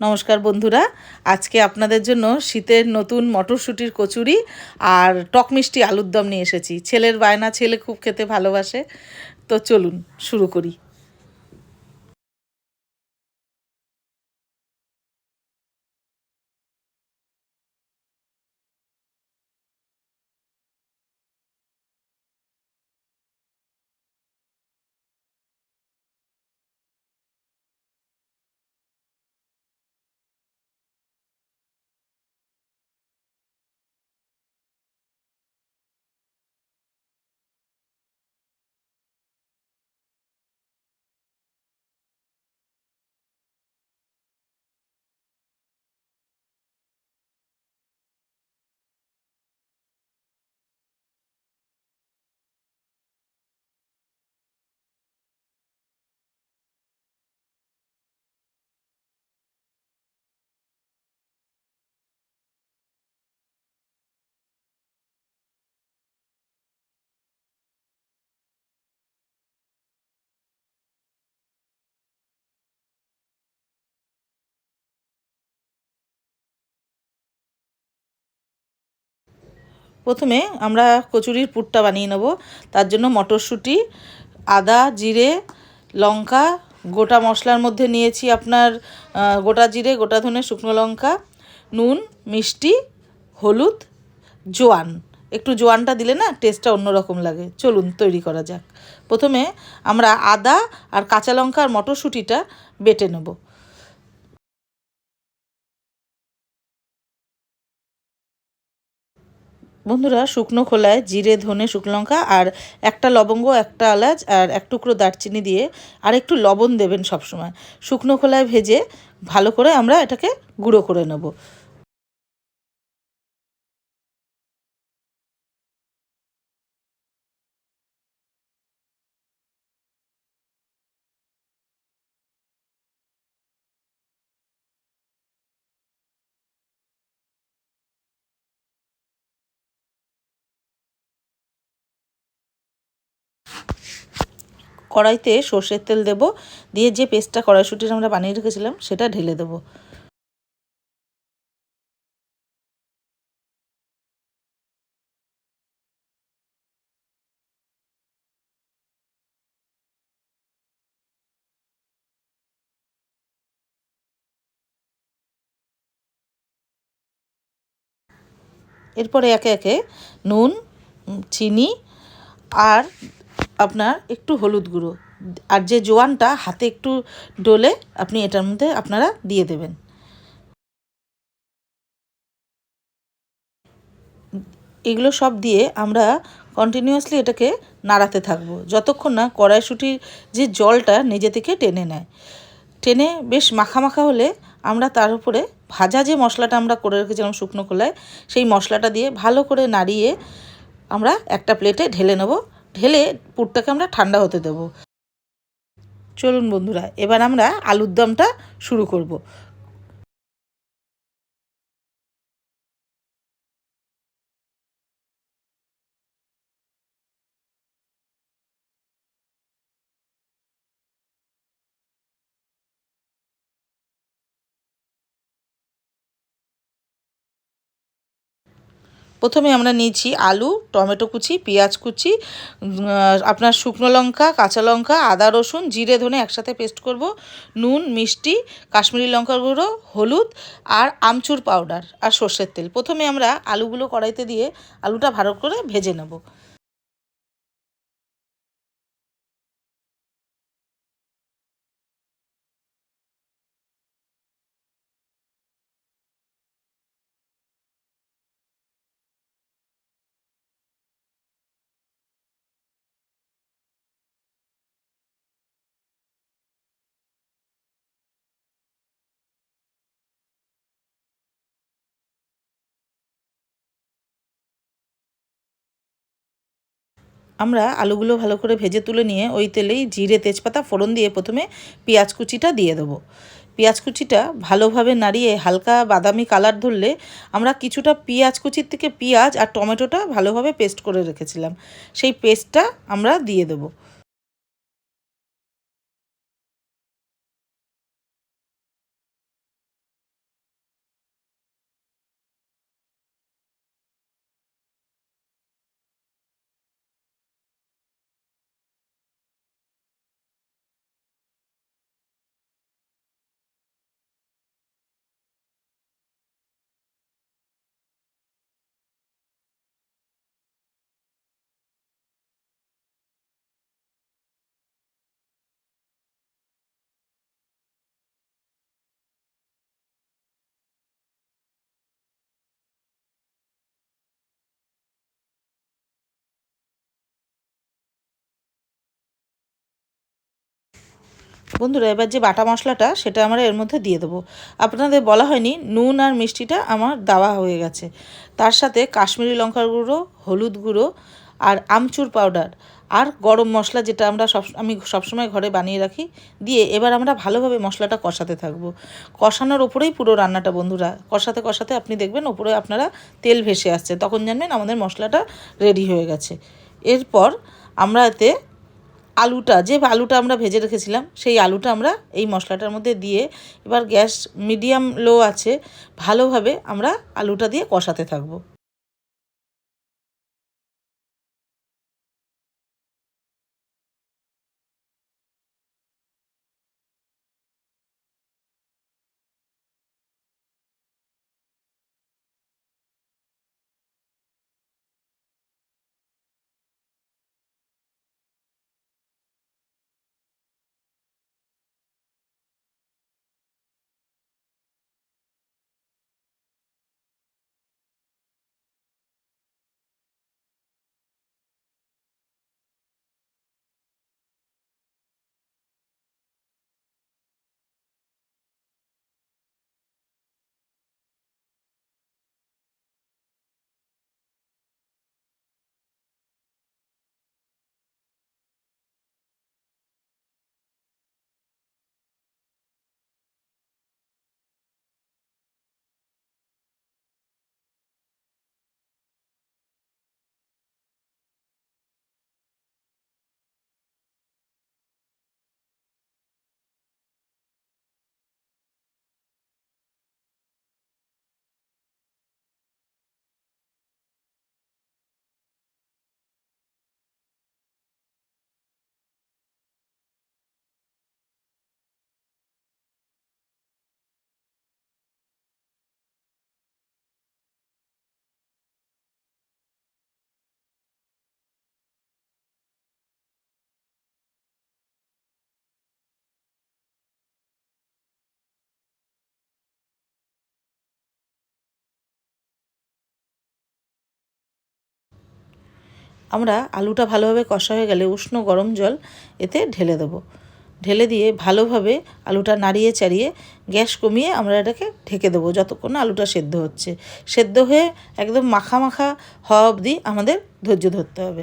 নমস্কার বন্ধুরা। আজকে আপনাদের জন্য শীতের নতুন মটরশুঁটির কচুরি আর টক মিষ্টি আলুর দম নিয়ে এসেছি। ছেলের বায়না, ছেলে খুব খেতে ভালোবাসে। তো চলুন, শুরু করি। প্রথমে আমরা কচুরির পুরটা বানিয়ে নেব। তার জন্য মটরশুঁটি, আদা, জিরে, লঙ্কা, গোটা মশলার মধ্যে নিয়েছি আপনার গোটা জিরে, গোটা ধনে, শুকনো লঙ্কা, নুন, মিষ্টি, হলুদ, জোয়ান। একটু জোয়ানটা দিলে না টেস্টটা অন্যরকম লাগে। চলুন তৈরি করা যাক। প্রথমে আমরা আদা আর কাঁচা লঙ্কা আর মটরশুঁটিটা বেটে নেব। বন্ধুরা, শুকনো খোলায় জিরে, ধনে, শুকনো লঙ্কা আর একটা লবঙ্গ, একটা এলাচ আর এক টুকরো দারচিনি দিয়ে আর একটু লবণ দেবেন সবসময়। শুকনো খোলায় ভেজে ভালো করে আমরা এটাকে গুঁড়ো করে নেব। কড়াইতে সর্ষের তেল দেব, দিয়ে যে পেস্টটা কড়াইশুটির আমরা বানিয়ে রেখেছিলাম, সেটা ঢেলে দেবো। এরপরে একে একে নুন চিনি আর আপনার একটু হলুদ গুঁড়ো। আর যে জোয়ানটা হাতে একটু ডলে আপনি এটার মধ্যে আপনারা দিয়ে দেবেন। এগুলো সব দিয়ে আমরা কন্টিনিউয়াসলি এটাকে নাড়াতে থাকব। যতক্ষণ না কড়াইশুটির যে জলটা নিজে থেকে টেনে নেয়। টেনে বেশ মাখা মাখা হলে আমরা তার উপরে ভাজা যে মশলাটা আমরা করে রেখেছিলাম শুকনো খোলায় সেই মশলাটা দিয়ে ভালো করে নাড়িয়ে আমরা একটা প্লেটে ঢেলে নেব। ঢেলে পুরটাকে আমরা ঠান্ডা হতে দেবো। চলুন বন্ধুরা এবার আমরা আলুর দমটা শুরু করব। প্রথমে আমরা নিয়েছি আলু, টমেটো কুচি, পেঁয়াজ কুচি আপনার শুকনো লঙ্কা, কাঁচা লঙ্কা, আদা, রসুন, জিরে, ধনে একসাথে পেস্ট করব, নুন, মিষ্টি, কাশ্মীরি লঙ্কা গুঁড়ো, হলুদ আর আমচুর পাউডার আর সর্ষের তেল। প্রথমে আমরা আলুগুলো কড়াইতে দিয়ে আলুটা ভালো করে ভেজে নেব। আমরা আলুগুলো ভালো করে ভেজে তুলে নিয়ে ওই তেলেই জিরে তেজপাতা, ফোড়ন দিয়ে প্রথমে পেঁয়াজ কুচিটা দিয়ে দেবো। পেঁয়াজ কুচিটা ভালোভাবে নাড়িয়ে হালকা বাদামি কালার ধরলে আমরা কিছুটা পেঁয়াজ কুচির থেকে পেঁয়াজ আর টমেটোটা ভালোভাবে পেস্ট করে রেখেছিলাম। সেই পেস্টটা আমরা দিয়ে দেবো। বন্ধুরা, এবার যে বাটা মশলাটা, সেটা আমরা এর মধ্যে দিয়ে দেবো। আপনাদের বলা হয়নি, নুন আর মিষ্টিটা আমার দেওয়া হয়ে গেছে। তার সাথে কাশ্মীরি লঙ্কার গুঁড়ো, হলুদ গুঁড়ো আর আমচুর পাউডার আর গরম মশলা যেটা আমরা সব, আমি সবসময় ঘরে বানিয়ে রাখি, দিয়ে এবার আমরা ভালোভাবে মশলাটা কষাতে থাকব। কষানোর ওপরেই পুরো রান্নাটা, বন্ধুরা। কষাতে কষাতে আপনি দেখবেন ওপরে আপনারা তেল ভেসে আসছে। তখন জানবেন আমাদের মশলাটা রেডি হয়ে গেছে। এরপর আমরা এতে আলুটা, যে আলুটা আমরা ভেজে রেখেছিলাম, সেই আলুটা আমরা এই মশলাটার মধ্যে দিয়ে এবার গ্যাস মিডিয়াম লো আছে, ভালোভাবে আমরা আলুটা দিয়ে কষাতে থাকব। আমরা আলুটা ভালোভাবে কষা হয়ে গেলে উষ্ণ গরম জল এতে ঢেলে দেব। ঢেলে দিয়ে ভালোভাবে আলুটা নাড়িয়ে চাড়িয়ে গ্যাস কমিয়ে আমরা এটাকে ঢেকে দেবো যতক্ষণ আলুটা সেদ্ধ হচ্ছে। সেদ্ধ হয়ে একদম মাখা মাখা হওয়া অবধি আমাদের ধৈর্য ধরতে হবে।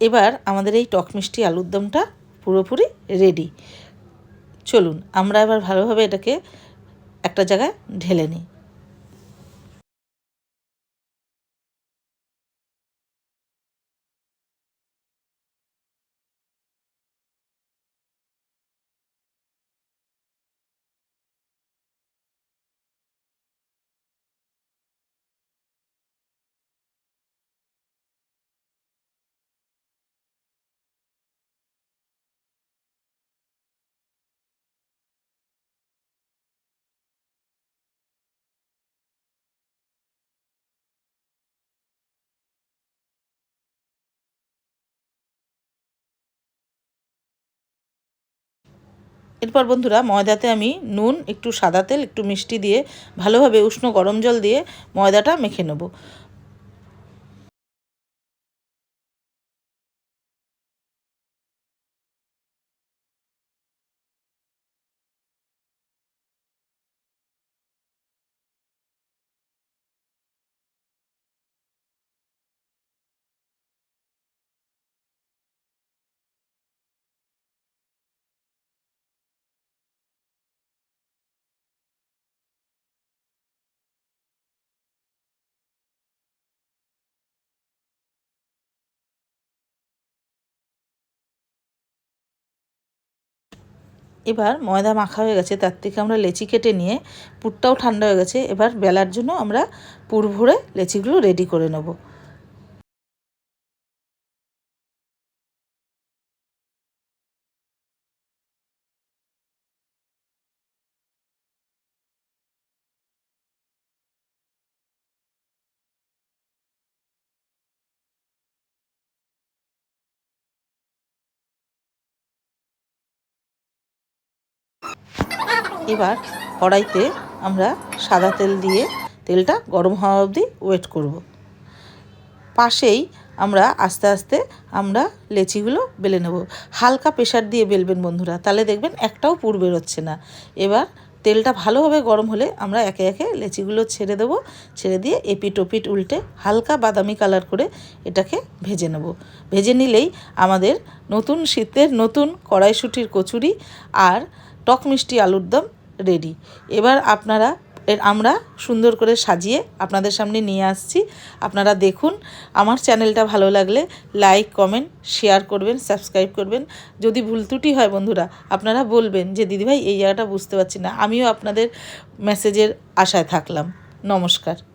এবার আমাদের এই টক মিষ্টি আলুর দমটা পুরোপুরি রেডি চলুন, আমরা এবার ভালোভাবে এটাকে একটা জায়গায় ঢেলে নিই। এরপর বন্ধুরা ময়দাতে আমি নুন, একটু সাদা তেল, একটু মিষ্টি দিয়ে ভালোভাবে উষ্ণ গরম জল দিয়ে ময়দাটা মেখে নেব। এবার ময়দা মাখা হয়ে গেছে, তার থেকে আমরা লেচি কেটে নিয়ে পুরটাও ঠান্ডা হয়ে গেছে, এবার বেলার জন্য আমরা পুর ভরে লেচিগুলো রেডি করে নেব। এবার কড়াইতে আমরা সাদা তেল দিয়ে তেলটা গরম হওয়া অবধি ওয়েট করব। পাশেই আমরা আস্তে আস্তে আমরা লেচিগুলো বেলে নেব। হালকা প্রেশার দিয়ে বেলবেন বন্ধুরা, তাহলে দেখবেন একটাও পুর বেরোচ্ছে না। এবার তেলটা ভালোভাবে গরম হলে আমরা একে একে লেচিগুলো ছেড়ে দেবো, ছেড়ে দিয়ে এপিট ওপিট উল্টে হালকা বাদামি কালার করে এটাকে ভেজে নেব। ভেজে নিলেই আমাদের নতুন শীতের নতুন কড়াইশুটির কচুরি আর টক মিষ্টি আলুর দম রেডি এবার আপনারা, এর আমরা সুন্দর করে সাজিয়ে আপনাদের সামনে নিয়ে আসছি। আপনারা দেখুন, আমার চ্যানেলটা ভালো লাগলে লাইক কমেন্ট শেয়ার করবেন সাবস্ক্রাইব করবেন। যদি ভুল ত্রুটি হয় বন্ধুরা, আপনারা বলবেন যে, দিদিভাই, এই জায়গাটা বুঝতে পারছি না। আমিও আপনাদের মেসেজের আশায় থাকলাম। নমস্কার।